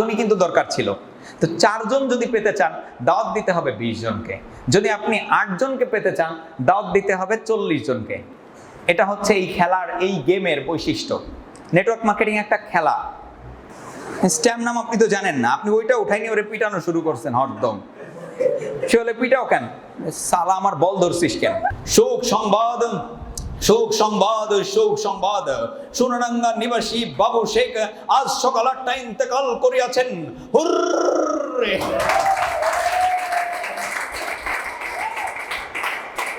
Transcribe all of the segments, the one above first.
জনই কিন্তু দরকার ছিল। তো চারজন যদি পেতে চান, দাওয়াত দিতে হবে বিশ জনকে। যদি আপনি আট জনকে পেতে চান, দাওয়াত দিতে হবে চল্লিশ জনকে। এটা হচ্ছে এই খেলার, এই গেমের বৈশিষ্ট্য। নেটওয়ার্ক মার্কেটিং একটা খেলা। স্ট্যাম্প নাম আপনি তো জানেন না। আপনি ওইটা উঠাইনি, ওরে পিটানো শুরু করছেন, হরদম। সে হলে পিটাও কেন? সালা, আমার বল ধরছিস কেন? শোক সংবাদ শোক সংবাদ শোক সংবাদ। সোনারাঙ্গা নিবাসী বাবু শেখ আজ সকাল আটটা ইন্তেকাল করিয়াছেন। হুররে!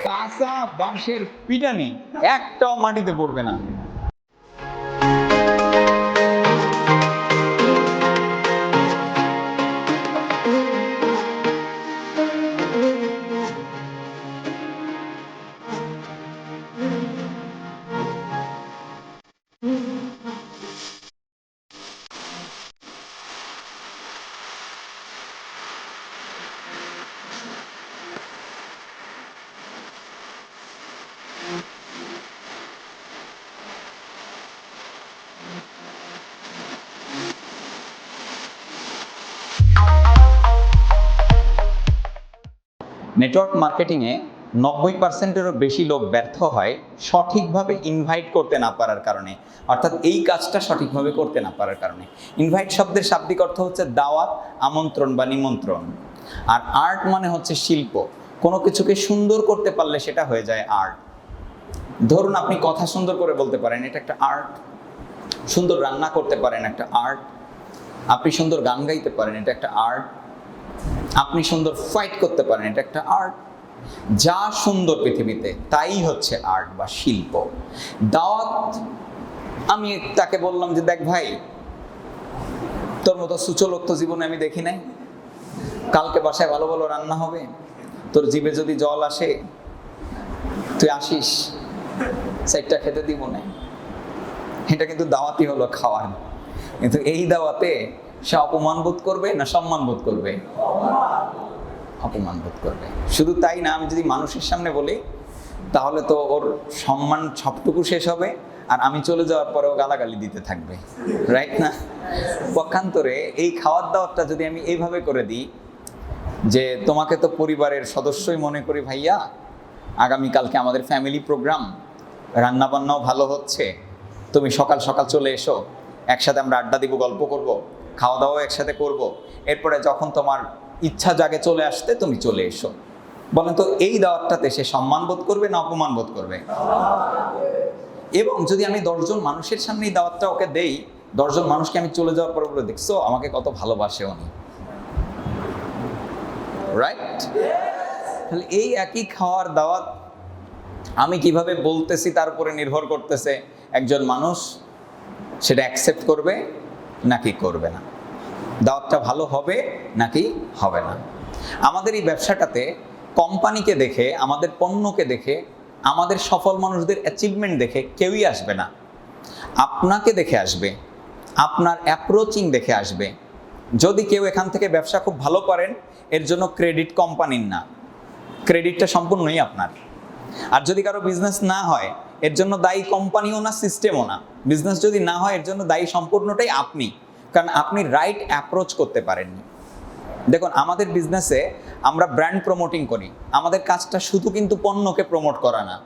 কাঁচা বাঁশের পিটানি একটাও মাটিতে পড়বে না। নেটওয়ার্ক মার্কেটিংয়ে নব্বই পার্সেন্টেরও বেশি লোক ব্যর্থ হয় সঠিকভাবে ইনভাইট করতে না পারার কারণে। অর্থাৎ এই কাজটা সঠিকভাবে করতে না পারার কারণে। ইনভাইট শব্দের শাব্দিক অর্থ হচ্ছে দাওয়াত, আমন্ত্রণ বা নিমন্ত্রণ। আর আর্ট মানে হচ্ছে শিল্প। কোনো কিছুকে সুন্দর করতে পারলে সেটা হয়ে যায় আর্ট ধরুন আপনি কথা সুন্দর করে বলতে পারেন, এটা একটা আর্ট সুন্দর রান্না করতে পারেন, একটা আর্ট আপনি সুন্দর গান গাইতে পারেন, এটা একটা আর্ট আপনি সুন্দর ফাইট করতে পারেন, এটা একটা আর্ট যা সুন্দর পৃথিবীতে, তাই হচ্ছে আর্ট বা শিল্প। দাওয়াত, আমি তাকে বললাম যে, দেখ ভাই, তোর মতো সুচলোক তো জীবনে আমি দেখি নাই। কালকে বাসায় ভালো ভালো রান্না হবে। তোর জিভে যদি জল আসে, তুই আসিস। সাইডটা খেতে দিব না। এটা কিন্তু দাওয়াতই হলো খাওয়ার। কিন্তু এই দাওয়াতে সে অপমান বোধ করবে না সম্মান বোধ করবে? অপমান বোধ করবে। শুধু তাই না, আমি যদি মানুষের সামনে বলি, তাহলে তো ওর সম্মান সবটুকু শেষ হবে, আর আমি চলে যাওয়ার পরেও গালাগালি দিতে থাকবে। রাইট না? পক্ষান্তরে এই খাওয়ার দাওয়ারটা যদি আমি এইভাবে করে দিই, যে তোমাকে তো পরিবারের সদস্যই মনে করি ভাইয়া, আগামীকালকে আমাদের ফ্যামিলি প্রোগ্রাম রান্না বান্নাও ভালো হচ্ছে, তুমি সকাল সকাল চলে এসো, একসাথে আমরা আড্ডা দিব, গল্প করব। খাওয়া দাওয়া একসাথে করব। এরপরে যখন তোমার ইচ্ছা জাগে চলে আসতে তুমি চলে এসো। বলেন তো, এই দাওয়াতটাতে সে সম্মান বোধ করবে না অপমান বোধ করবে? এবং যদি আমি দশজন মানুষের সামনে এই দাওয়াতটা ওকে দেই, দশজন মানুষকে আমি চলে যাওয়ার পরে বলে দেখছ, আমাকে কত ভালোবাসে উনি রাইট তাহলে এই একই খাওয়ার দাওয়াত আমি কীভাবে বলতেছি তার উপরে নির্ভর করতেছে। একজন মানুষ সেটা অ্যাকসেপ্ট করবে নাকি করবে না। দাওয়াতটা ভালো হবে নাকি হবে না। আমাদের এই ব্যবসাটাতে কোম্পানিকে দেখে, আমাদের পণ্যকে দেখে, আমাদের সফল মানুষদের অ্যাচিভমেন্ট দেখে কেউই আসবে না। আপনাকে দেখে আসবে, আপনার অ্যাপ্রোচিং দেখে আসবে। যদি কেউ এখান থেকে ব্যবসা খুব ভালো করেন, এর জন্য ক্রেডিট কোম্পানির না। ক্রেডিটটা সম্পূর্ণই আপনার। আর যদি কারও বিজনেস না হয় এর জন্য দায়ী কোম্পানিও না সিস্টেমও না। বিজনেস যদি না হয়, এর জন্য দায়ী সম্পূর্ণটাই আপনি। কারণ আপনি রাইট অ্যাপ্রোচ করতে পারেননি। দেখুন, আমাদের বিজনেসে আমরা ব্র্যান্ড প্রমোটিং করি। আমাদের কাজটা শুধু কিন্তু পণ্যকে প্রমোট করা না।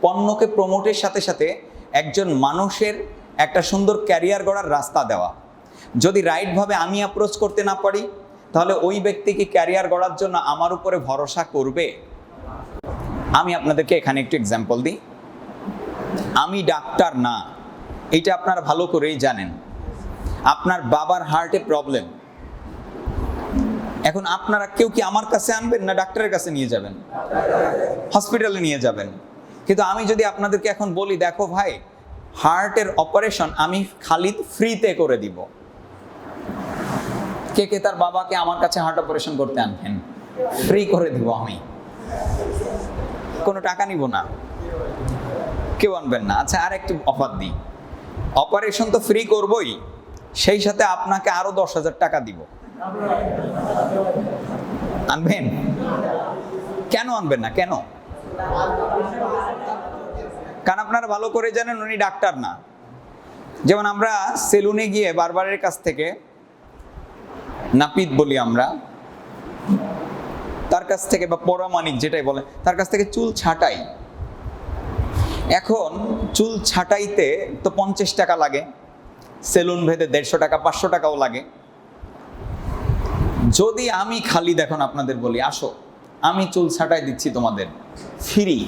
পণ্যকে প্রমোটের সাথে সাথে একজন মানুষের একটা সুন্দর ক্যারিয়ার গড়ার রাস্তা দেওয়া। যদি রাইটভাবে আমি অ্যাপ্রোচ করতে না পারি, তাহলে ওই ব্যক্তি কি ক্যারিয়ার গড়ার জন্য আমার উপরে ভরসা করবে? আমি আপনাদেরকে এখানে একটু এক্সাম্পল দিই। আমি ডাক্তার না। এটা আপনারা ভালো করেই জানেন। আপনার বাবার হার্টে প্রবলেম এখন আপনারা কেউ কি আমার কাছে আনবেন না ডাক্তারের কাছে নিয়ে যাবেন? হসপিটালে নিয়ে যাবেন। কিন্তু আমি যদি আপনাদেরকে এখন বলি, দেখো ভাই হার্টের অপারেশন আমি খালিদ ফ্রিতে করে দিব। কে কে তার বাবাকে আমার কাছে হার্ট অপারেশন করতে আনবেন? ফ্রি করে দিব আমি। কোনো টাকা নিব না। কেউ আনবেন না। আচ্ছা আর একটু অফার দিই। অপারেশন তো ফ্রি করবই, সেই সাথে আপনাকে আরও দশ হাজার টাকা দিব। আনবেন? কেন আনবেন না? কেন? কারণ আপনারা ভালো করে জানেন, উনি ডাক্তার না। যেমন আমরা সেলুনে গিয়ে বারবারের কাছ থেকে নাপিত বলি আমরা, তার কাছ থেকে বা পরামানিক যেটাই বলে তার কাছ থেকে চুল ছাটাই। এখন চুল ছাটাইতে তো পঞ্চাশ টাকা লাগে, সেলুন ভেদে দেড়শো টাকা, পাঁচশো টাকাও লাগে। যদি আমি খালি, দেখুন আপনাদের বলি, আসো, আমি চুল ছাটাই দিচ্ছি তোমাদের, ফ্রি।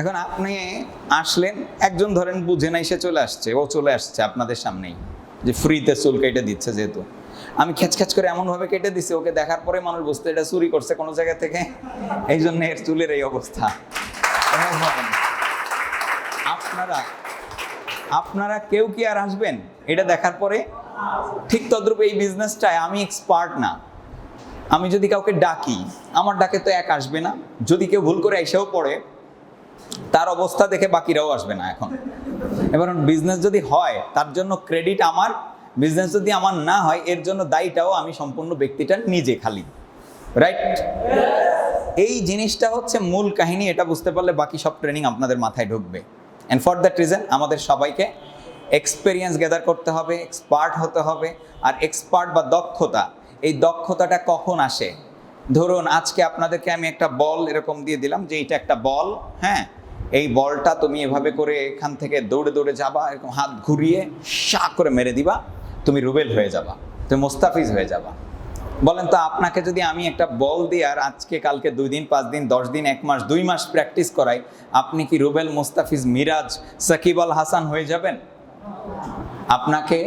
এখন আপনি আসলেন, একজন ধরেন বুঝে নাই, সে চলে আসছে, ও চলে আসছে আপনাদের সামনেই, যে ফ্রিতে চুল কেটে দিচ্ছে যেহেতু। আমি খ্যাচ করে এমনভাবে কেটে দিছি, ওকে দেখার পরে মানুষ বুঝতে এটা চুরি করছে কোনো জায়গা থেকে। এই জন্য এর চুলের এই অবস্থা। আপনারা আপনারা কেউ কি আর আসবেন? এটা দেখার পরে ঠিক তদ্রূপ এই বিজনেসটায় আমি এক্সপার্ট না। আমি যদি কাউকে ডাকি, আমার ডাকে তো এক আসবে না। যদি কেউ ভুল করে এসেও পড়ে, তার অবস্থা দেখে বাকিরাও আসবে না এখন। এবার বিজনেস যদি হয়, তার জন্য ক্রেডিট আমার বিজনেস যদি আমার না হয় এর জন্য দায়ীটাও আমি সম্পূর্ণ ব্যক্তিটা নিজে খালি। রাইট এই জিনিসটা হচ্ছে মূল কাহিনী এটা বুঝতে পারলে বাকি সব ট্রেনিং আপনাদের মাথায় ঢুকবে। অ্যান্ড ফর দ্যাট রিজন আমাদের সবাইকে এক্সপিরিয়েন্স গ্যাদার করতে হবে এক্সপার্ট হতে হবে। আর এক্সপার্ট বা দক্ষতা এই দক্ষতাটা কখন আসে? ধরুন আজকে আপনাদেরকে আমি একটা বল এরকম দিয়ে দিলাম যে এটা একটা বল হ্যাঁ? এই বলটা তুমি এভাবে করে এখান থেকে দৌড়ে দৌড়ে যাবা এরকম হাত ঘুরিয়ে শা করে মেরে দিবা। তুমি রুবেল হয়ে যাবা, তুমি মোস্তাফিজ হয়ে যাবা। বলেন তো, আপনাকে যদি আমি একটা বল দিই আর আজকে, কালকে দুই দিন, পাঁচ দিন, দশ দিন, এক মাস, দুই মাস প্র্যাকটিস করাই, আপনি কি রুবেল, মোস্তাফিজ, মিরাজ, সাকিব আল হাসান হয়ে যাবেন? আপনাকে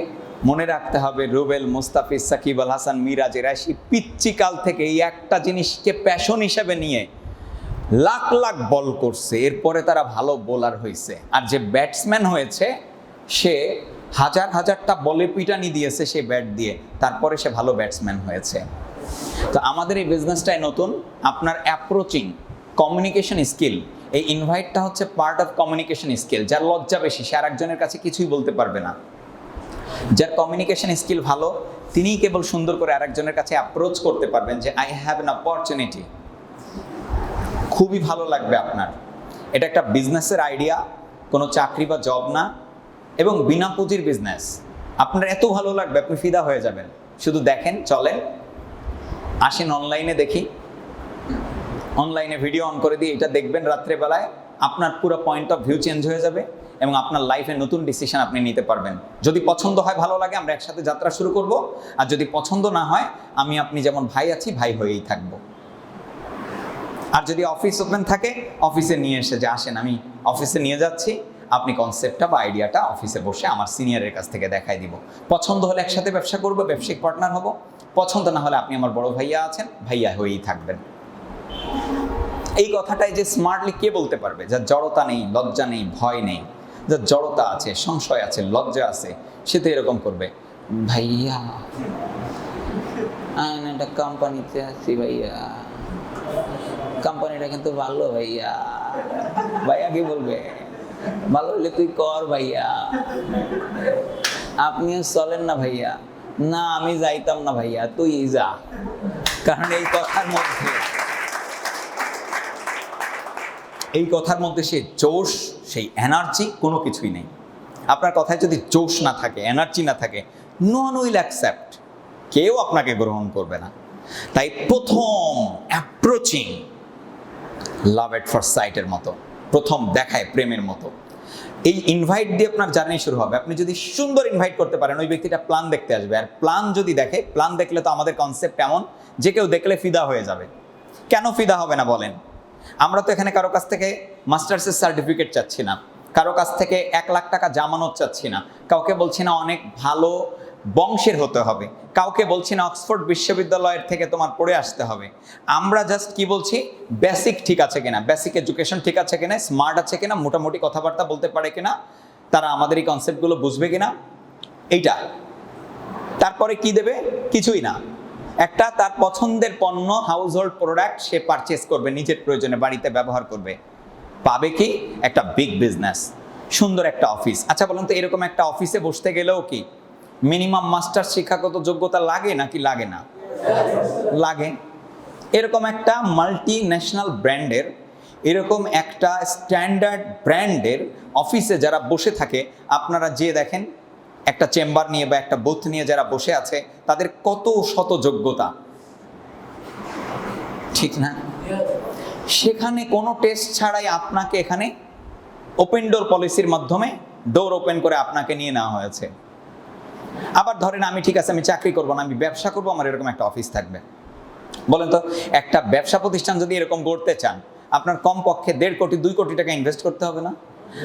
মনে রাখতে হবে, রুবেল, মুস্তাফিজ, সাকিব আল হাসান, মিরাজ, এরা সেই পিচ্চিকাল থেকে এই একটা জিনিসকে প্যাশন হিসেবে নিয়ে লাখ লাখ বল করছে। এরপরে তারা ভালো বোলার হয়েছে আর যে ব্যাটসম্যান হয়েছে, সে হাজার হাজারটা বলে পিটানি দিয়েছে সে ব্যাট দিয়ে। তারপরে সে ভালো ব্যাটসম্যান হয়েছে। তো আমাদের এই বিজনেসটাই নতুন, আপনার অ্যাপ্রোচিং কমিউনিকেশন স্কিল এই ইনভাইটটা হচ্ছে পার্ট অফ কমিউনিকেশন স্কিল যার লজ্জা বেশি, সে আরেকজনের কাছে কিছুই বলতে পারবে না। যার কমিউনিকেশন স্কিল ভালো, তিনিই কেবল সুন্দর করে আরেকজনের কাছে অ্যাপ্রোচ করতে পারবেন যে আই হ্যাভ এন অপরচুনিটি খুবই ভালো লাগবে আপনার। এটা একটা বিজনেসের আইডিয়া কোনো চাকরি বা জব না। এবং বিনা পুঁজির বিজনেস আপনার এত ভালো লাগবে, আপনি ফিদা হয়ে যাবেন। শুধু দেখেন, চলেন। আসেন অনলাইনে দেখি। অনলাইনে ভিডিও অন করে দিয়ে এটা দেখবেন রাত্রেবেলায়। আপনার পুরো পয়েন্ট অফ ভিউ চেঞ্জ হয়ে যাবে এবং আপনার লাইফে নতুন ডিসিশন আপনি নিতে পারবেন। যদি পছন্দ হয়, ভালো লাগে, আমরা একসাথে যাত্রা শুরু করব। আর যদি পছন্দ না হয়, আমি, আপনি যেমন ভাই আছি, ভাই হয়েই থাকব। আর যদি অফিস ওপেন থাকে অফিসে নিয়ে এসে যে আসেন, আমি অফিসে নিয়ে যাচ্ছি। আপনি কনসেপ্টটা বা আইডিয়াটা অফিসে বসে আমার সিনিয়রের কাছ থেকে দেখাই দিব। পছন্দ হলে একসাথে ব্যবসা করব, ব্যবসায়িক পার্টনার হব। পছন্দ না হলে আপনি আমার বড় ভাইয়া আছেন, ভাইয়া হয়েই থাকবেন। এই কথাটাই যে স্মার্টলি কে বলতে পারবে? যার জড়তা নেই, লজ্জা নেই, ভয় নেই। যার জড়তা আছে, সংশয় আছে, লজ্জা আছে, সে তো এরকম করবে। ভাইয়া একটা কোম্পানিতে আছি ভাইয়া। কোম্পানিটা কিন্তু ভালো ভাইয়া। ভাইয়া কি বলবে? ভালো হলে তুই কর ভাইয়া। আপনিও চলেন না ভাইয়া। না, আমি যাইতাম না ভাইয়া, তুই যা। কারণ এই কথার মধ্যে এই কথার মধ্যে সেই জোশ, সেই এনার্জি কোনো কিছুই নেই। আপনার কথায় যদি জোশ না থাকে এনার্জি না থাকে নন উইল অ্যাকসেপ্ট কেউ আপনাকে গ্রহণ করবে না। তাই প্রথম অ্যাপ্রোচিং লাভ এট ফার্স্ট সাইটের মতো। প্রথম দেখায় প্রেমের মতো। এই ইনভাইট দিয়ে আপনার জার্নি শুরু হবে। আপনি যদি সুন্দর ইনভাইট করতে পারেন, ওই ব্যক্তিটা প্ল্যান দেখতে আসবে। আর প্ল্যান যদি দেখে প্ল্যান দেখলে তো আমাদের কনসেপ্ট এমন যে কেউ দেখলে ফিদা হয়ে যাবে। কেন ফিদা হবে না বলেন? আমরা তো এখানে কারও কাছ থেকে মাস্টার্সের সার্টিফিকেট চাচ্ছি না। কারও কাছ থেকে এক লাখ টাকা জামানত চাচ্ছি না। কাউকে বলছি না, অনেক ভালো বংশের হতে হবে। কাউকে বলছি না অক্সফোর্ড বিশ্ববিদ্যালয়ের থেকে তোমার পড়ে আসতে হবে। আমরা জাস্ট কি বলছি? বেসিক ঠিক আছে কিনা? বেসিক এডুকেশন ঠিক আছে কিনা? স্মার্ট আছে কিনা? মোটামুটি কথাবার্তা বলতে পারে কিনা? তারা আমাদের এই কনসেপ্টগুলো বুঝবে কিনা? এইটা। তারপরে কি দেবে? কিছুই না। একটা তার পছন্দের পণ্য হাউস হোল্ড প্রোডাক্ট সে পারচেস করবে, নিজের প্রয়োজনে বাড়িতে ব্যবহার করবে। পাবে কি? একটা বিগ বিজনেস সুন্দর একটা অফিস আচ্ছা বলুন তো, এরকম একটা অফিসে বসতে গেলেও কি মিনিমাম মাস্টার শিক্ষাগত যোগ্যতা লাগে নাকি লাগে না? লাগে। এরকম একটা মাল্টি ন্যাশনাল ব্র্যান্ডের এরকম একটা স্ট্যান্ডার্ড ব্র্যান্ডের অফিসে যারা বসে থাকে, আপনারা যে দেখেন, একটা চেম্বার নিয়ে বা একটা বুথ নিয়ে যারা বসে আছে, তাদের কত শত যোগ্যতা? ঠিক না? সেখানে কোনো টেস্ট ছাড়াই আপনাকে এখানে ওপেন ডোর পলিসির মাধ্যমে ডোর ওপেন করে আপনাকে নিয়ে নেওয়া হয়েছে। আবার ধরেন আমি ঠিক আছে, আমি চাকরি করব না, আমি ব্যবসা করব, আমার এরকম একটা অফিস থাকবে। বলেন তো, একটা ব্যবসা প্রতিষ্ঠান যদি এরকম গড়তে চান, আপনার কমপক্ষে দেড় কোটি, দুই কোটি টাকা ইনভেস্ট করতে হবে না?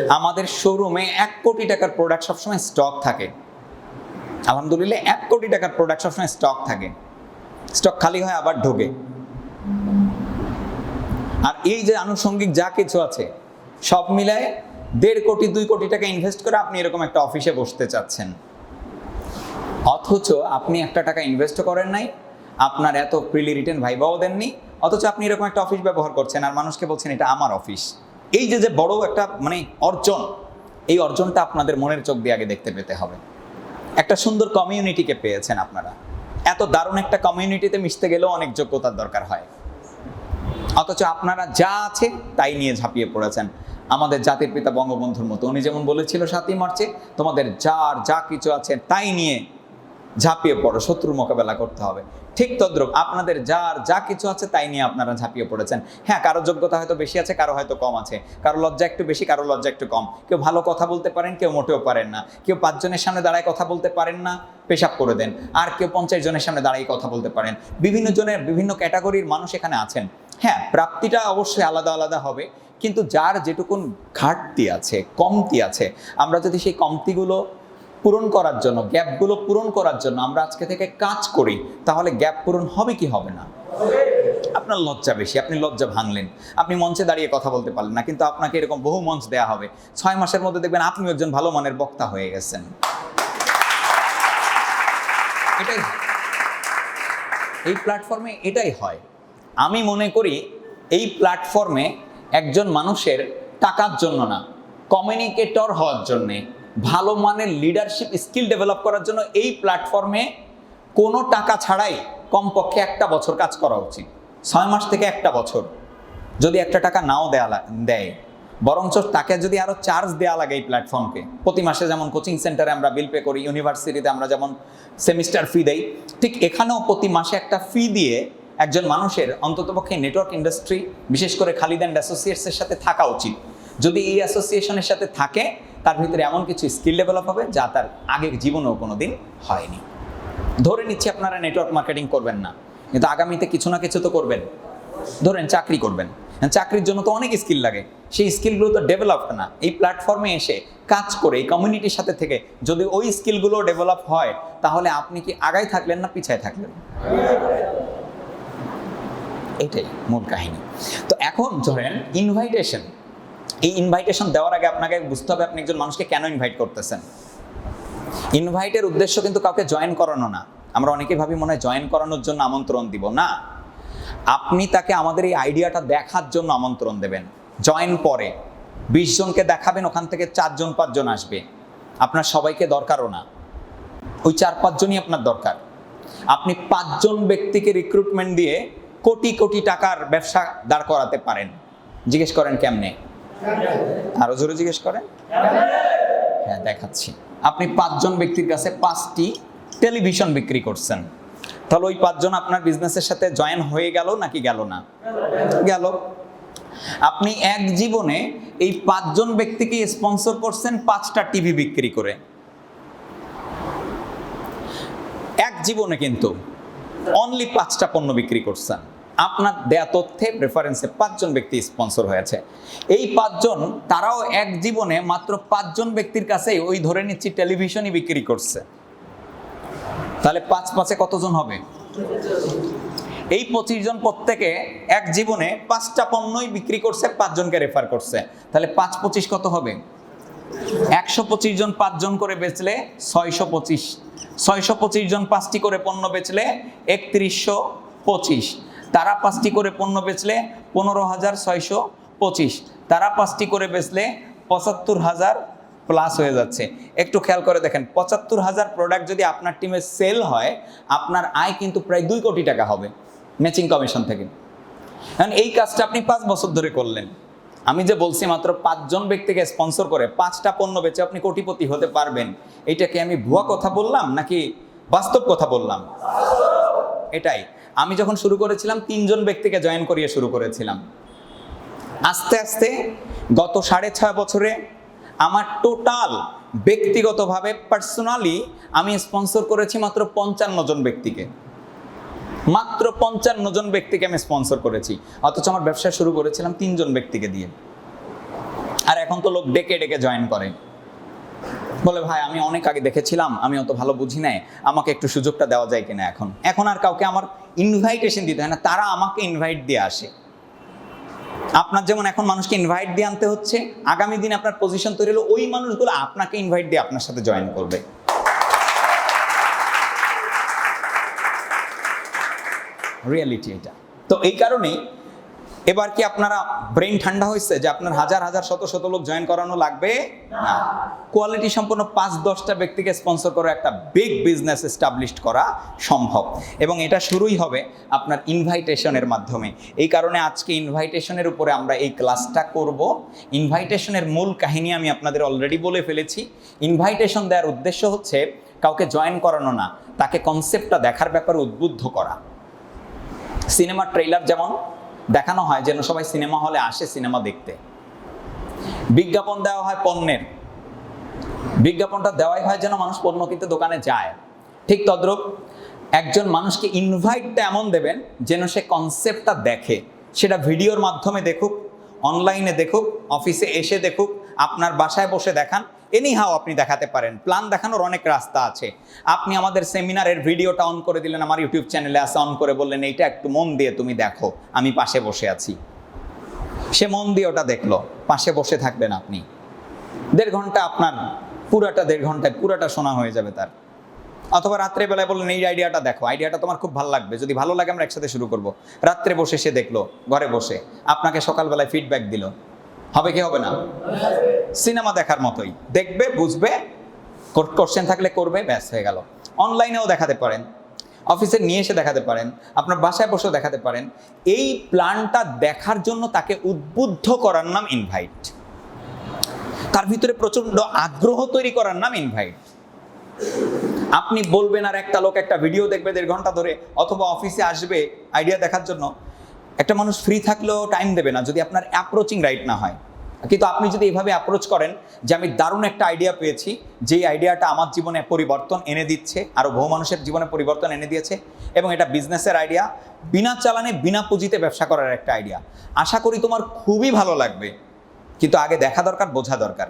আমাদের শোরুমে এক কোটি টাকার প্রোডাক্ট সবসময় স্টক থাকে। আলহামদুলিল্লাহ, এক কোটি টাকার প্রোডাক্ট সবসময় স্টক থাকে। স্টক খালি হয়, আবার ঢোকে। আর এই যে আনুষঙ্গিক যা কিছু আছে, সব মিলায় দেড় কোটি, দুই কোটি টাকা ইনভেস্ট করে আপনি এরকম একটা অফিসে বসতে চাচ্ছেন। অথচ আপনি একটা টাকা ইনভেস্ট করেন নাই, আপনার এত প্রিলি রিটার্ন ভাইবাও দেননি, অথচ আপনি এরকম একটা অফিস ব্যবহার করছেন আর মানুষকে বলছেন এটা আমার অফিস এই যে যে বড় একটা মানে অর্জন, এই অর্জনটা আপনাদের মনের চোখ দিয়ে আগে দেখতে পেতে হবে। একটা সুন্দর কমিউনিটিকে পেয়েছেন আপনারা। এত দারুণ একটা কমিউনিটিতে মিশতে গেলেও অনেক যোগ্যতার দরকার হয়। অথচ আপনারা যা আছে তাই নিয়ে ঝাঁপিয়ে পড়েছেন। আমাদের জাতির পিতা বঙ্গবন্ধুর মতো, উনি যেমন বলেছিল সাতই মার্চে, তোমাদের যার যা কিছু আছে তাই নিয়ে ঝাঁপিয়ে পড়ো, শত্রুর মোকাবেলা করতে হবে। ঠিক তদ্রুপ, আপনাদের যার যা কিছু আছে তাই নিয়ে আপনারা ঝাঁপিয়ে পড়েছেন। হ্যাঁ কারও যোগ্যতা হয়তো বেশি আছে, কারও হয়তো কম আছে। কারও লজ্জা একটু বেশি, কারও লজ্জা একটু কম। কেউ ভালো কথা বলতে পারেন, কেউ মোটেও পারেন না। কেউ পাঁচজনের সামনে দাঁড়ায় কথা বলতে পারেন না, পেশাব করে দেন। আর কেউ পঞ্চাশ জনের সামনে দাঁড়িয়ে কথা বলতে পারেন। বিভিন্ন জনের বিভিন্ন ক্যাটাগরির মানুষ এখানে আছেন। হ্যাঁ প্রাপ্তিটা অবশ্যই আলাদা আলাদা হবে। কিন্তু যার যেটুকুন ঘাটতি আছে, কমতি আছে, আমরা যদি সেই কমতিগুলো পূরণ করার জন্য, গ্যাপগুলো পূরণ করার জন্য আমরা আজকে থেকে কাজ করি, তাহলে গ্যাপ পূরণ হবে কি হবে না? আপনার লজ্জা বেশি, আপনি লজ্জা ভাঙলেন, আপনি মঞ্চে দাঁড়িয়ে কথা বলতে পারলেন না, কিন্তু আপনাকে এরকম বহু মঞ্চ দেওয়া হবে। ছয় মাসের মধ্যে দেখবেন আপনি একজন ভালো মানের বক্তা হয়ে গেছেন। এটাই এই প্ল্যাটফর্মে এটাই হয়। আমি মনে করি এই প্ল্যাটফর্মে একজন মানুষের টাকার জন্য না কমিউনিকেটর হওয়ার জন্যে ভালো মানের লিডারশিপ স্কিল ডেভেলপ করার জন্য এই প্ল্যাটফর্মে কোনো টাকা ছাড়াই কমপক্ষে একটা বছর কাজ করা উচিত। ছয় মাস থেকে একটা বছর। যদি একটা টাকা নাও দেয়া দেয়, বরঞ্চ তাকে যদি আরও চার্জ দেওয়া লাগে এই প্ল্যাটফর্মকে প্রতি মাসে যেমন কোচিং সেন্টারে আমরা বিল পে করি ইউনিভার্সিটিতে আমরা যেমন সেমিস্টার ফি দেই, ঠিক এখানেও প্রতি মাসে একটা ফি দিয়ে একজন মানুষের অন্ততপক্ষে নেটওয়ার্ক ইন্ডাস্ট্রি বিশেষ করে খালিদ অ্যান্ড অ্যাসোসিয়েটসের সাথে থাকা উচিত। যদি এই অ্যাসোসিয়েশনের সাথে থাকে তার ভিতরে এমন কিছু স্কিল ডেভেলপ হবে যা তার আগের জীবনেও কোনো দিন হয়নি। ধরে নিচ্ছি আপনারা নেটওয়ার্ক মার্কেটিং করবেন না, কিন্তু আগামীতে কিছু না কিছু তো করবেন। ধরেন চাকরি করবেন। চাকরির জন্য তো অনেক স্কিল লাগে। সেই স্কিলগুলো তো ডেভেলপ না। এই প্ল্যাটফর্মে এসে কাজ করে, এই কমিউনিটির সাথে থেকে যদি ওই স্কিলগুলো ডেভেলপ হয়, তাহলে আপনি কি আগায় থাকলেন না পিছায় থাকলেন? এটাই মূল কাহিনী। তো এখন ধরেন ইনভাইটেশন এই ইনভাইটেশন দেওয়ার আগে আপনাকে বুঝতে হবে আপনি একজন মানুষকে কেন ইনভাইট করতেছেন। ইনভাইটের উদ্দেশ্য কিন্তু কাউকে জয়েন করানো না। আমরা অনেকেই ভাবি মনে হয় জয়েন করানোর জন্য আমন্ত্রণ দিব। না। আপনি তাকে আমাদের এই আইডিয়াটা দেখার জন্য আমন্ত্রণ দেবেন। জয়েন পরে। বিশ জনকে দেখাবেন, ওখান থেকে চারজন, পাঁচজন আসবে। আপনার সবাইকে দরকারও না। ওই চার, পাঁচজনই আপনার দরকার। আপনি পাঁচজন ব্যক্তিকে রিক্রুটমেন্ট দিয়ে কোটি কোটি টাকার ব্যবসা দাঁড় করাতে পারেন। জিজ্ঞেস করেন কেমনে? আরও জোরে জিজ্ঞেস করেন? হ্যাঁ দেখাচ্ছি। আপনি পাঁচজন ব্যক্তির কাছে পাঁচটি টেলিভিশন বিক্রি করছেন। তাহলে ওই পাঁচজন আপনার বিজনেসের সাথে জয়েন হয়ে গেল নাকি গেল না? গেল। আপনি এক জীবনে এই পাঁচজন ব্যক্তিকে স্পন্সর করছেন পাঁচটা টিভি বিক্রি করে। এক জীবনে কিন্তু। অনলি পাঁচটা পণ্য বিক্রি করছেন। আপনার দেয়া তথ্যে রেফারেন্সে পাঁচজন ব্যক্তি স্পন্সর হয়েছে। এই পাঁচজন, তারাও এক জীবনে মাত্র পাঁচজন ব্যক্তির কাছেই ওই ধরে নিচ্ছি টেলিভিশনই বিক্রি করছে। তাহলে পাঁচ পাঁচে কতজন হবে? এই পঁচিশ জন প্রত্যেকে এক জীবনে পাঁচটা পণ্যই বিক্রি করছে, পাঁচজনকে রেফার করছে। তাহলে পাঁচ পঁচিশ কত হবে? একশো পঁচিশ জন পাঁচজন করে বেচলে ছয়শো পঁচিশ। ছয়শো পঁচিশ জন পাঁচটি করে পণ্য বেচলে একত্রিশশো পঁচিশ। তারা পাঁচটি করে পণ্য বেচলে পনেরো হাজার ছয়শো পঁচিশ। তারা পাঁচটি করে বেচলে পঁচাত্তর হাজার প্লাস হয়ে যাচ্ছে। একটু খেয়াল করে দেখেন, পঁচাত্তর হাজার প্রোডাক্ট যদি আপনার টিমে সেল হয়, আপনার আয় কিন্তু প্রায় দুই কোটি টাকা হবে ম্যাচিং কমিশন থেকে। কারণ এই কাজটা আপনি পাঁচ বছর ধরে করলেন। আমি যে বলছি মাত্র পাঁচজন ব্যক্তিকে স্পন্সর করে, পাঁচটা পণ্য বেচে আপনি কোটিপতি হতে পারবেন। এইটাকে আমি ভুয়া কথা বললাম নাকি বাস্তব কথা বললাম? এটাই। আমি যখন শুরু করেছিলাম, তিনজন ব্যক্তিকে জয়েন করিয়ে শুরু করেছিলাম। আস্তে আস্তে গত সাড়ে ছয় বছরে আমার টোটাল ব্যক্তিগতভাবে পার্সোনালি আমি স্পন্সর করেছি মাত্র পঞ্চান্ন জন ব্যক্তিকে। মাত্র পঞ্চান্ন জন ব্যক্তিকে আমি স্পন্সর করেছি। অথচ আমার ব্যবসা শুরু করেছিলাম তিনজন ব্যক্তিকে দিয়ে। আর এখন তো লোক ডেকে ডেকে জয়েন করে। বলে, ভাই, আমি অনেক আগে দেখেছিলাম, আমি অত ভালো বুঝি নাই, আমাকে একটু সুযোগটা দেওয়া যায় কিনা এখন? এখন আর কাউকে আমার ইনভাইটেশন দিতে হয় না, তারা আমাকে ইনভাইট দিয়ে আসে। আপনার যেমন এখন মানুষকে ইনভাইট দিয়ে আনতে হচ্ছে, আগামী দিন আপনার পজিশন তৈরি হলো ওই মানুষগুলো আপনাকে ইনভাইট দিয়ে আপনার সাথে জয়েন করবে। রিয়ালিটি এটা। তো এই কারণেই এবার কি আপনারা ব্রেন ঠান্ডা হয়েছে যে আপনার হাজার হাজার, শত শত লোক জয়েন করানো লাগবে? না। কোয়ালিটি সম্পন্ন পাঁচ, দশটা ব্যক্তিকে স্পন্সর করে একটা বিগ বিজনেস এস্টাবলিশড করা সম্ভব। এবং এটা শুরুই হবে আপনার ইনভাইটেশনের মাধ্যমে। এই কারণে আজকে ইনভাইটেশনের উপরে আমরা এই ক্লাসটা করব। ইনভাইটেশনের মূল কাহিনী আমি আপনাদের অলরেডি বলে ফেলেছি। ইনভাইটেশন দেওয়ার উদ্দেশ্য হচ্ছে কাউকে জয়েন করানো না, তাকে কনসেপ্টটা দেখার ব্যাপারে উদ্বুদ্ধ করা। সিনেমার ট্রেলার যেমন দেখানো হয় যেন সবাই সিনেমা হলে আসে সিনেমা দেখতে। বিজ্ঞাপন দেওয়া হয় পণ্যের। বিজ্ঞাপনটা দেওয়াই হয় যেন মানুষ পণ্য কিনতে দোকানে যায়। ঠিক তদ্রূপ একজন মানুষকে ইনভাইটটা এমন দেবেন যেন সে কনসেপ্টটা দেখে। সেটা ভিডিওর মাধ্যমে দেখুক অনলাইনে দেখুক অফিসে এসে দেখুক, আপনার বাসায় বসে দেখান এনি হাও আপনি দেখাতে পারেন। প্ল্যান দেখানোর অনেক রাস্তা আছে। আপনি আমাদের সেমিনারের ভিডিওটা অন করে দিলেন, আমার ইউটিউব চ্যানেলে আসে অন করে বললেন, এইটা একটু মন দিয়ে তুমি দেখো, আমি পাশে বসে আছি। সে মন দিয়ে ওটা দেখল, পাশে বসে থাকবেন আপনি। দেড় ঘণ্টা আপনার, পুরাটা দেড় ঘন্টায়, পুরাটা শোনা হয়ে যাবে তার। অথবা রাত্রে বেলায় বললেন, এই আইডিয়াটা দেখো আইডিয়াটা তোমার খুব ভালো লাগবে, যদি ভালো লাগে আমরা একসাথে শুরু করব। রাত্রে বসে সে দেখল, ঘরে বসে, আপনাকে সকালবেলায় ফিডব্যাক দিল। হবে কি হবে না? সিনেমা দেখার মতোই। দেখবে, বুঝবে কোশ্চেন থাকলে করবে, ব্যাস হয়ে গেল। অনলাইনেও দেখাতে পারেন অফিসে নিয়ে এসে দেখাতে পারেন, আপনার বাসায় বসেও দেখাতে পারেন। এই প্ল্যানটা দেখার জন্য তাকে উদ্বুদ্ধ করার নাম ইনভাইট তার ভিতরে প্রচণ্ড আগ্রহ তৈরি করার নাম ইনভাইট আপনি বলবেন, আর একটা লোক একটা ভিডিও দেখবে দেড় ঘণ্টা ধরে, অথবা অফিসে আসবে আইডিয়া দেখার জন্য। একটা মানুষ ফ্রি থাকলেও টাইম দেবে না যদি আপনার অ্যাপ্রোচিং রাইট না হয়। কিন্তু আপনি যদি এইভাবে অ্যাপ্রোচ করেন যে আমি দারুণ একটা আইডিয়া পেয়েছি, যেই আইডিয়াটা আমার জীবনে পরিবর্তন এনে দিচ্ছে আরও বহু মানুষের জীবনে পরিবর্তন এনে দিয়েছে, এবং এটা বিজনেসের আইডিয়া বিনা চালানে, বিনা পুঁজিতে ব্যবসা করার একটা আইডিয়া আশা করি তোমার খুবই ভালো লাগবে, কিন্তু আগে দেখা দরকার, বোঝা দরকার।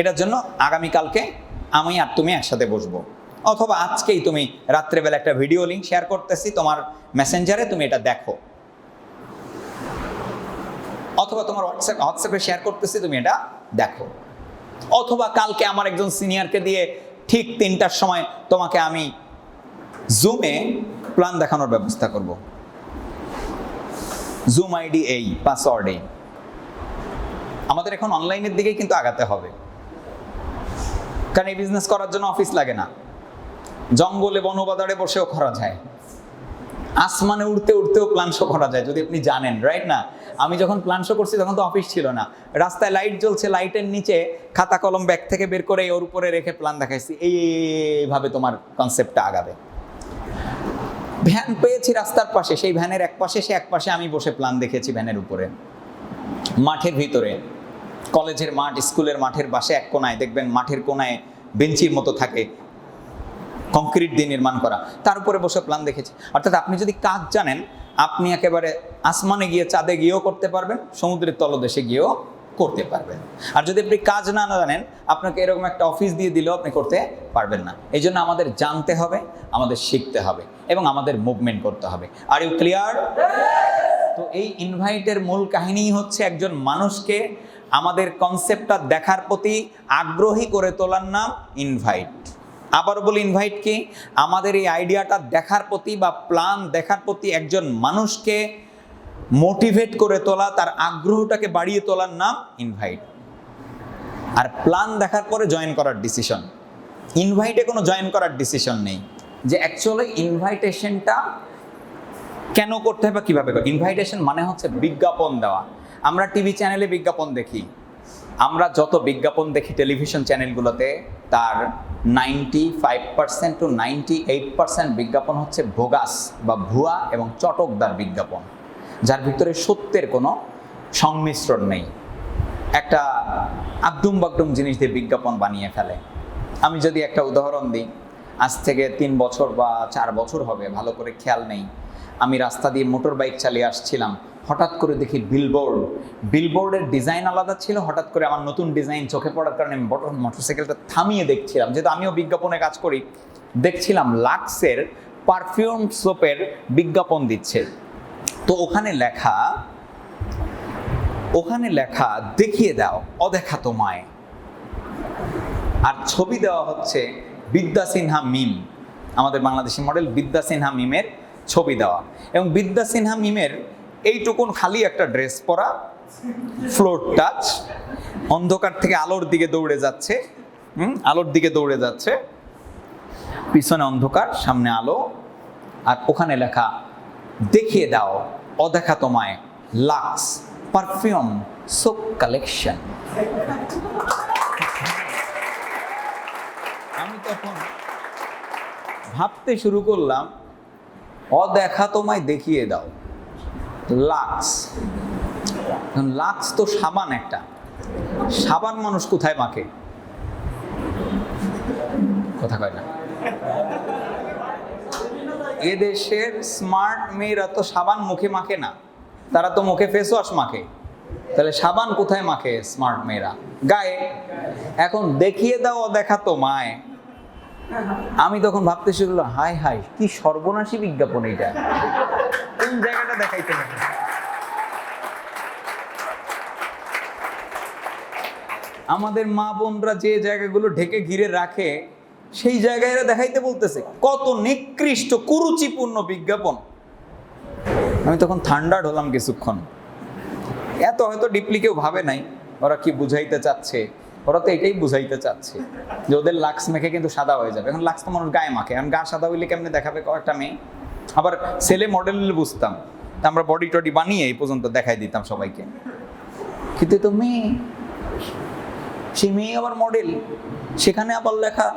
এটার জন্য আগামীকালকে আমি আর তুমি একসাথে বসবো। অথবা আজকেই তুমি রাত্রেবেলা একটা ভিডিও লিঙ্ক শেয়ার করতেছি, তোমার মেসেঞ্জারে তুমি এটা দেখো। অথবা তোমার হোয়াটসঅ্যাপ হোয়াটসঅ্যাপে শেয়ার করতেছি, তুমি এটা দেখো। অথবা কালকে আমার একজন সিনিয়রকে দিয়ে ঠিক তিনটার সময় তোমাকে আমি জুমে প্ল্যান দেখানোর ব্যবস্থা করব। জুম আইডি এই পাসওয়ার্ড এই। আমাদের এখন অনলাইনের দিকেই কিন্তু আগাতে হবে। কারণ এই বিজনেস করার জন্য অফিস লাগে না। জঙ্গলে, বনবাদারে বসেও করা যায় আসমানে উঠতে উঠতেও শো করা যায়, যদি আপনি জানেন রাইট না? আমি যখন প্ল্যান শো করছি তখন তো অফিস ছিল না। রাস্তায় লাইট জ্বলছে লাইটের নিচে খাতা কলম ব্যাগ থেকে বের করে ওর উপরে রেখে প্ল্যান দেখাইছি। এইভাবে তোমার কনসেপ্টটা আগাবে। ভ্যান পেয়েছি রাস্তার পাশে, সেই ভ্যানের এক পাশে, সে এক পাশে আমি বসে প্ল্যান দেখেছি ভ্যানের উপরে। মাঠের ভিতরে কলেজের মাঠ স্কুলের মাঠের পাশে এক কোনায়, দেখবেন মাঠের কোনায় বেঞ্চির মতো থাকে। কংক্রিট দিয়ে নির্মাণ করা। তার উপরে বসে প্ল্যান দেখেছি। অর্থাৎ আপনি যদি কাজ জানেন, আপনি একেবারে আসমানে গিয়ে চাঁদে গিয়েও করতে পারবেন, সমুদ্রের তলদেশে গিয়েও করতে পারবেন। আর যদি আপনি কাজ না জানেন, আপনাকে এরকম একটা অফিস দিয়ে দিলেও আপনি করতে পারবেন না। এই জন্য আমাদের জানতে হবে, আমাদের শিখতে হবে এবং আমাদের মুভমেন্ট করতে হবে। আর ইউ ক্লিয়ার তো এই ইনভাইটের মূল কাহিনী হচ্ছে একজন মানুষকে আমাদের কনসেপ্টটা দেখার প্রতি আগ্রহী করে তোলার নাম ইনভাইট আবার বলি ইনভাইট কি? আমাদের এই আইডিয়াটা দেখার প্রতি বা প্ল্যান দেখার প্রতি একজন মানুষকে মোটিভেট করে তোলা, তার আগ্রহটাকে বাড়িয়ে তোলার নাম ইনভাইট আর প্ল্যান দেখার পরে জয়েন করার ডিসিশন ইনভাইটে কোনো জয়েন করার ডিসিশন নেই। যে অ্যাকচুয়ালি ইনভাইটেশনটা কেন করতে হবে বা কীভাবে ইনভাইটেশন মানে হচ্ছে বিজ্ঞাপন দেওয়া। আমরা টিভি চ্যানেলে বিজ্ঞাপন দেখি। আমরা যত বিজ্ঞাপন দেখি টেলিভিশন চ্যানেলগুলোতে তার ninety five percent to ninety eight percent বিজ্ঞাপন হচ্ছে ভোগাস বা ভুয়া এবং চটকদার বিজ্ঞাপন, যার ভিতরে সত্যের কোনো সংমিশ্রণ নেই। একটা আবডুম বাগডুম জিনিস দিয়ে বিজ্ঞাপন বানিয়ে ফেলে। আমি যদি একটা উদাহরণ দিই, আজ থেকে তিন বছর বা চার বছর হবে, ভালো করে খেয়াল নেই। আমি রাস্তা দিয়ে মোটর বাইক চালিয়ে আসছিলাম হঠাৎ করে দেখি বিলবোর্ড বিলবোর্ডের ডিজাইন আলাদা ছিল, হঠাৎ করে আমার নতুন ডিজাইন চোখে পড়ার কারণে আমি মোটর মোটরসাইকেলটা থামিয়ে দেখছিলাম। যেহেতু আমিও বিজ্ঞাপনে কাজ করি, দেখছিলাম লাক্সের পারফিউম সোপের বিজ্ঞাপন দিচ্ছে। তো ওখানে লেখা ওখানে লেখা, দেখিয়ে দাও, অদেখা তোমায়। আর ছবি দেওয়া হচ্ছে বিদ্যা সিনহা মিম। আমাদের বাংলাদেশি মডেল বিদ্যা সিনহা মিমের ছবি দেওয়া। এবং বিদ্যা সিনহা মিমের এইটুকুন খালি একটা ড্রেস পরা ফ্লোর টাচ অন্ধকার থেকে আলোর দিকে দৌড়ে যাচ্ছে আলোর দিকে দৌড়ে যাচ্ছে। পিছনে অন্ধকার, সামনে আলো। আর ওখানে লেখা, দেখিয়ে দাও, অদেখা তোমায়, লাক্স, পারফিউম সোপ কালেকশন আমি তখন ভাবতে শুরু করলাম, অদেখা তোমায় দেখিয়ে দাও। লাক্স। লাক্স তো সাবান একটা। সাবান মানুষ কোথায় মাখে? কথা কয় না। এদেশের স্মার্ট মেয়েরা তো সাবান মুখে মাখে না। তারা তো মুখে ফেস ওয়াশ মাখে। তাহলে সাবান কোথায় মাখে স্মার্ট মেয়েরা? গায়ে। এখন দেখিয়ে দাও দেখা তো মায়। আমি তখন ভাবতে শুরু হাই হাই কি সর্বনাশী বিজ্ঞাপন এটা কোন জায়গাটা দেখাইতে হবে আমাদের মা বোনরা যে জায়গাগুলো ঢেকে ঘিরে রাখে, সেই জায়গায় এরা দেখাইতে বলতেছে, কত নিকৃষ্ট, কুরুচিপূর্ণ বিজ্ঞাপন। আমি তখন থান্ডার্ড হলাম কিছুক্ষণ। এত হয়তো ডিপলি কেউ ভাবে নাই, ওরা কি বুঝাইতে চাচ্ছে? ওরা তো এটাই বুঝাইতে চাচ্ছে যে ওদের লাক্স মেখে কিন্তু সাদা হয়ে যাবে। এখন লাক্স তো মানুষ গায়ে মাখে। এখন গা সাদা হইলে কেমনে দেখাবে কয়েকটা মেয়ে? আবার ছেলে মডেল বুঝতাম। আমরা বডি টডি বানিয়ে এই পর্যন্ত দেখাই দিতাম সবাইকে। কিন্তু তো মেয়ে সে মেয়ে আবার মডেল সেখানে আবার লেখা,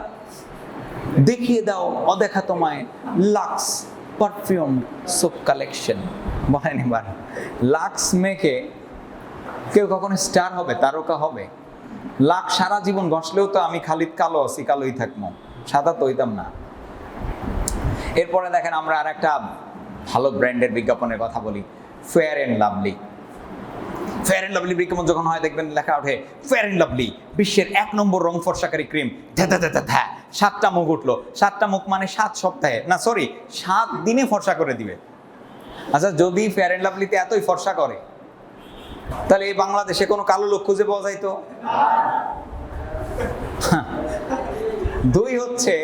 দেখিয়ে দাও অদেখা তোমায় লাক্স পারফিউম সোপ কালেকশন বলেন এবার লাক্স মেখে কেউ কখনো স্টার হবে, তারকা হবে। লাখ সারা জীবন ঘষলেও তো আমি খালিদ কালো আছি, কালোই থাকব। সাদা তো হইতাম না। এরপরে দেখেন আমরা আর একটা ভালো ব্র্যান্ডের বিজ্ঞাপনের কথা বলি Fair and Lovely Fair and Lovely বিজ্ঞাপন যখন হয়, দেখবেন লেখা ওঠে ফেয়ার অ্যান্ড লাভলি বিশ্বের এক নম্বর রং ফর্সাকারী ক্রিম। ধা ধা ধা ধা ধা, সাতটা মুখ উঠল। সাতটা মুখ মানে সাত সপ্তাহে। না সরি সাত দিনে ফর্সা করে দিবে। আচ্ছা যদি ফেয়ার অ্যান্ড লাভলিতে এতই ফর্সা করে, তাহলে এই বাংলাদেশে কোনো কালো লোক খুঁজে পাওয়া যাইতো দুই হচ্ছে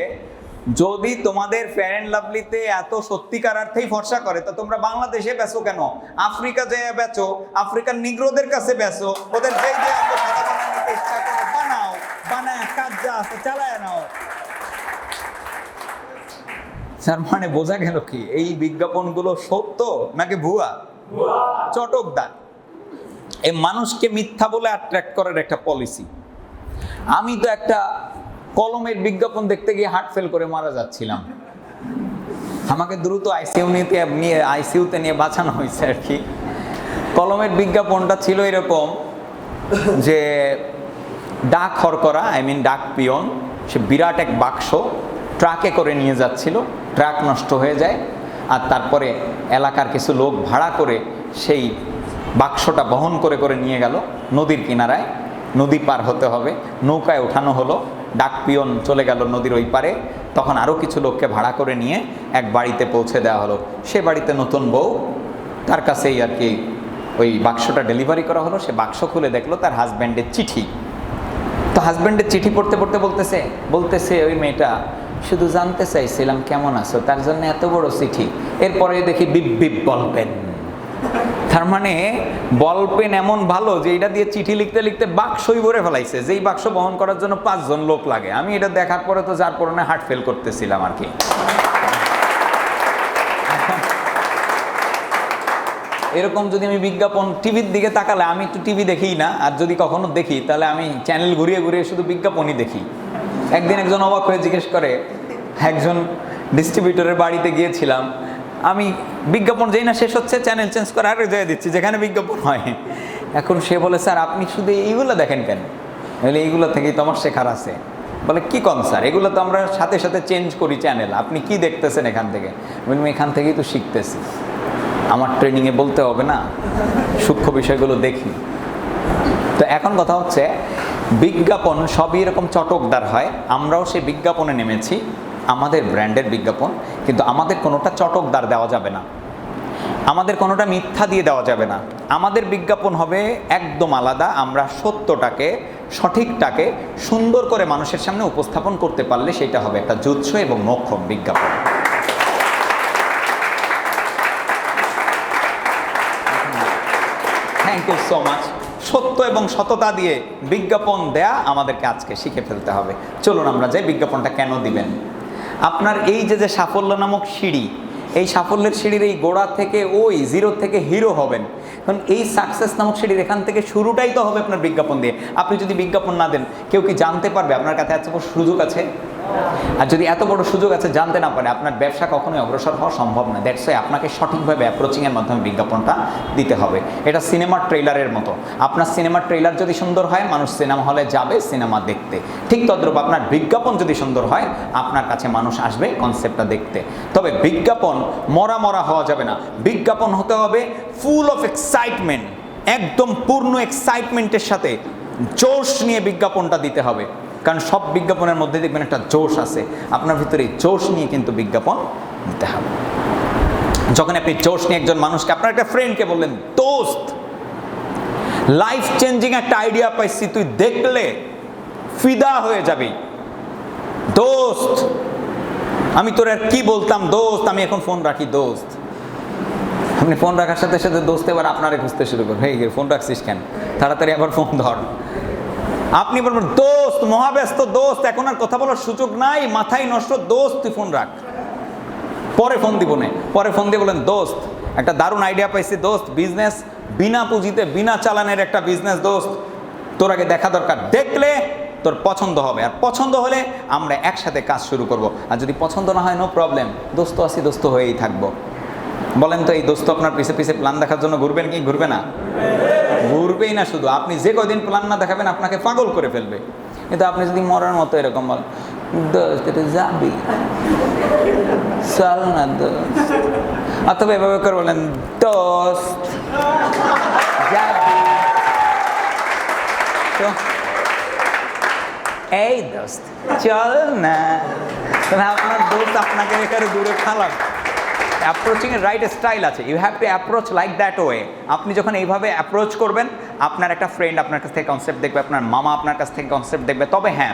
যদি তোমাদের ফেয়ার অ্যান্ড লাভলিতে এত সত্যিকার অর্থেই ফর্সা করে তো তোমরা বাংলাদেশে বেচো কেন? আফ্রিকা যে বেচো আফ্রিকার নিগ্রোদের কাছে বেচো ওদের যেই যে করে বানাও বানায় কাজ যা আছে চালায় নাও। স্যার মানে বোঝা গেল কি এই বিজ্ঞাপনগুলো সত্য নাকি ভুয়া? চটকদার। এই মানুষকে মিথ্যা বলে অ্যাট্রাক্ট করার একটা পলিসি আমি তো একটা কলমের বিজ্ঞাপন দেখতে গিয়ে হার্ট ফেল করে মারা যাচ্ছিলাম। আমাকে দ্রুত আইসিইউ নিতে, নিয়ে আইসিইউতে নিয়ে বাঁচানো হয়েছে আর কি। কলমের বিজ্ঞাপনটা ছিল এরকম যে ডাক হরকরা আই মিন ডাক পিয়ন, সে বিরাট এক বাক্স ট্রাকে করে নিয়ে যাচ্ছিল ট্রাক নষ্ট হয়ে যায়, আর তারপরে এলাকার কিছু লোক ভাড়া করে সেই বাক্সটা বহন করে করে নিয়ে গেল। নদীর কিনারায় নদী পার হতে হবে, নৌকায় ওঠানো হলো। ডাক পিয়ন চলে গেল নদীর ওই পারে। তখন আরও কিছু লোককে ভাড়া করে নিয়ে এক বাড়িতে পৌঁছে দেওয়া হলো। সে বাড়িতে নতুন বউ, তার কাছেই আর কি ওই বাক্সটা ডেলিভারি করা হলো। সে বাক্স খুলে দেখল তার হাজব্যান্ডের চিঠি। তো হাজব্যান্ডের চিঠি পড়তে পড়তে বলতেছে বলতেছে ওই মেয়েটা, শুধু জানতে চাইছিলাম কেমন আছো? তার জন্য এত বড় চিঠি। এরপরে দেখি বিপ বিপ বলবেন। তার মানে বল পেন এমন ভালো যে এটা দিয়ে চিঠি লিখতে লিখতে বাক্সই ভরে ফেলাইছে। যেই বাক্স বহন করার জন্য পাঁচজন লোক লাগে। আমি এটা দেখার পরে তো যার পরনে হার্ট ফেল করতেছিলাম আর কি। এরকম যদি আমি বিজ্ঞাপন টিভির দিকে তাকালে, আমি একটু টিভি দেখি না, আর যদি কখনো দেখি, তাহলে আমি চ্যানেল ঘুরিয়ে ঘুরিয়ে শুধু বিজ্ঞাপনই দেখি। একদিন একজন অবাক হয়ে জিজ্ঞেস করে, একজন ডিস্ট্রিবিউটরের বাড়িতে গিয়েছিলাম আমি বিজ্ঞাপন যেই না শেষ হচ্ছে চ্যানেল চেঞ্জ করে আরে যেয়ে দিচ্ছি, যেখানে বিজ্ঞাপন হয়। এখন সে বলে, স্যার, আপনি শুধু এইগুলো দেখেন কেন? বলে, এইগুলো থেকেই তো আমার শেখার আছে। বলে, কি কম, স্যার? এগুলো তো আমরা সাথে সাথে চেঞ্জ করি চ্যানেল আপনি কি দেখতেছেন এখান থেকে? বললাম এখান থেকেই তো শিখতেছি। আমার ট্রেনিংয়ে বলতে হবে না। সূক্ষ্ম বিষয়গুলো দেখি। তো এখন কথা হচ্ছে, বিজ্ঞাপন সবই এরকম চটকদার হয়। আমরাও সেই বিজ্ঞাপনে নেমেছি। আমাদের ব্র্যান্ডের বিজ্ঞাপন। কিন্তু আমাদের কোনোটা চটকদার দেওয়া যাবে না। আমাদের কোনোটা মিথ্যা দিয়ে দেওয়া যাবে না। আমাদের বিজ্ঞাপন হবে একদম আলাদা, আমরা সত্যটাকে, সঠিকটাকে সুন্দর করে মানুষের সামনে উপস্থাপন করতে পারলে সেটা হবে একটা জুৎস এবং মক্ষম বিজ্ঞাপন। থ্যাংক ইউ সো মাচ সত্য এবং সততা দিয়ে বিজ্ঞাপন দেয়া আমাদেরকে আজকে শিখে ফেলতে হবে। চলুন আমরা যাই বিজ্ঞাপনটা কেন দিবেন? আপনার এই যে যে সাফল্য নামক সিঁড়ি, এই সাফল্যের সিঁড়ির এই গোড়া থেকে ওই জিরো থেকে হিরো হবেন। কারণ এই সাকসেস নামক সিঁড়ির এখান থেকে শুরুটাই তো হবে আপনার বিজ্ঞাপন দিয়ে। আপনি যদি বিজ্ঞাপন না দেন, কেউ কি জানতে পারবে আপনার কাছে এত সুযোগ আছে? আর যদি এত বড় সুযোগ আছে জানতে না পারে, আপনার ব্যবসা কখনোই অগ্রসর হওয়া সম্ভব না। দ্যাটস ওয়াই আপনাকে সঠিকভাবে অ্যাপ্রোচিংয়ের মাধ্যমে বিজ্ঞাপনটা দিতে হবে। এটা সিনেমার ট্রেলারের মতো। আপনার সিনেমার ট্রেলার যদি সুন্দর হয়, মানুষ সিনেমা হলে যাবে সিনেমা দেখতে। ঠিক তদ্রূপ আপনার বিজ্ঞাপন যদি সুন্দর হয়, আপনার কাছে মানুষ আসবে কনসেপ্টটা দেখতে। তবে বিজ্ঞাপন মরা মরা হওয়া যাবে না। বিজ্ঞাপন হতে হবে ফুল অফ এক্সাইটমেন্ট একদম পূর্ণ এক্সাইটমেন্টের সাথে। জোশ নিয়ে বিজ্ঞাপনটা দিতে হবে। কারণ সব বিজ্ঞাপনের মধ্যে দেখবেন একটা জোশ আছে। আপনার ভিতরে জোশ নিয়ে কিন্তু বিজ্ঞাপন দিতে হবে। যখন আপনি জোশ নিয়ে একজন মানুষকে, আপনার একটা ফ্রেন্ডকে বললেন, দোস্ত লাইফ চেঞ্জিং একটা আইডিয়া পাইছি, তুই দেখলে ফিদা হয়ে যাবি। দোস্ত, আমি তোর আর কি বলতাম? দোস্ত, আমি এখন ফোন রাখি, দোস্ত। আপনি ফোন রাখার সাথে সাথে দোস্ত এবার আপনারে খুঁজতে শুরু করবে। এই ফোন রাখছিস কেন? তাড়াতাড়ি আবার ফোন ধর। আপনি বলবেন, দোস্ত মহাব্যস্ত দোস্ত, এখন আর কথা বলার সুযোগ নাই, মাথায় নষ্ট দোস্ত, তুই ফোন রাখ। পরে ফোন দিব পরে ফোন দিয়ে বলেন, দোস্ত, একটা দারুণ আইডিয়া পাইছি দোস্ত বিজনেস বিনা পুঁজিতে, বিনা চালানের একটা বিজনেস দোস্ত, তোর আগে দেখা দরকার। দেখলে তোর পছন্দ হবে। আর পছন্দ হলে আমরা একসাথে কাজ শুরু করব। আর যদি পছন্দ না হয় নো প্রবলেম দোস্ত আসি দোস্ত হয়েই থাকব। বলেন তো, এই দোস্ত আপনার পিছে পিছে প্ল্যান দেখার জন্য ঘুরবেন কি? ঘুরবে না। ঘুরবেই না শুধু। আপনি যে কদিন প্ল্যান না দেখাবেন, আপনাকে পাগল করে ফেলবে। কিন্তু আপনি যদি মরার মতো এরকম বলেন, দোস্ত, এটা যাবি? চল না, দোস্ত। অথবা এভাবে করে বলেন, দোস্ত, যাবি? তো এই দোস্ত, চল না। তাহলে আপনার দোস্ত আপনাকে এখানে দূরে খালাম অ্যাপ্রোচিং এর রাইট স্টাইল আছে। You have to approach like that way আপনি যখন এইভাবে অ্যাপ্রোচ করবেন আপনার একটা ফ্রেন্ড আপনার কাছ থেকে কনসেপ্ট দেখবে, আপনার মামা আপনার কাছ থেকে কনসেপ্ট দেখবে। তবে হ্যাঁ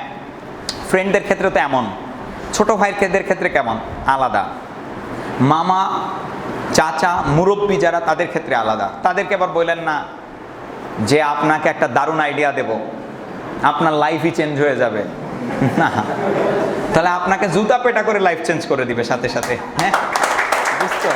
ফ্রেন্ডদের ক্ষেত্রে তো এমন। ছোটো ভাইয়ের ক্ষেত্রে কেমন? আলাদা। মামা, চাচা, মুরব্বী যারা, তাদের ক্ষেত্রে আলাদা। তাদেরকে আবার বললেন না যে আপনাকে একটা দারুণ আইডিয়া দেব। আপনার লাইফই চেঞ্জ হয়ে যাবে। না। তাহলে আপনাকে জুতা পেটা করে লাইফ চেঞ্জ করে দিবে সাথে সাথে। হ্যাঁ? বুঝতে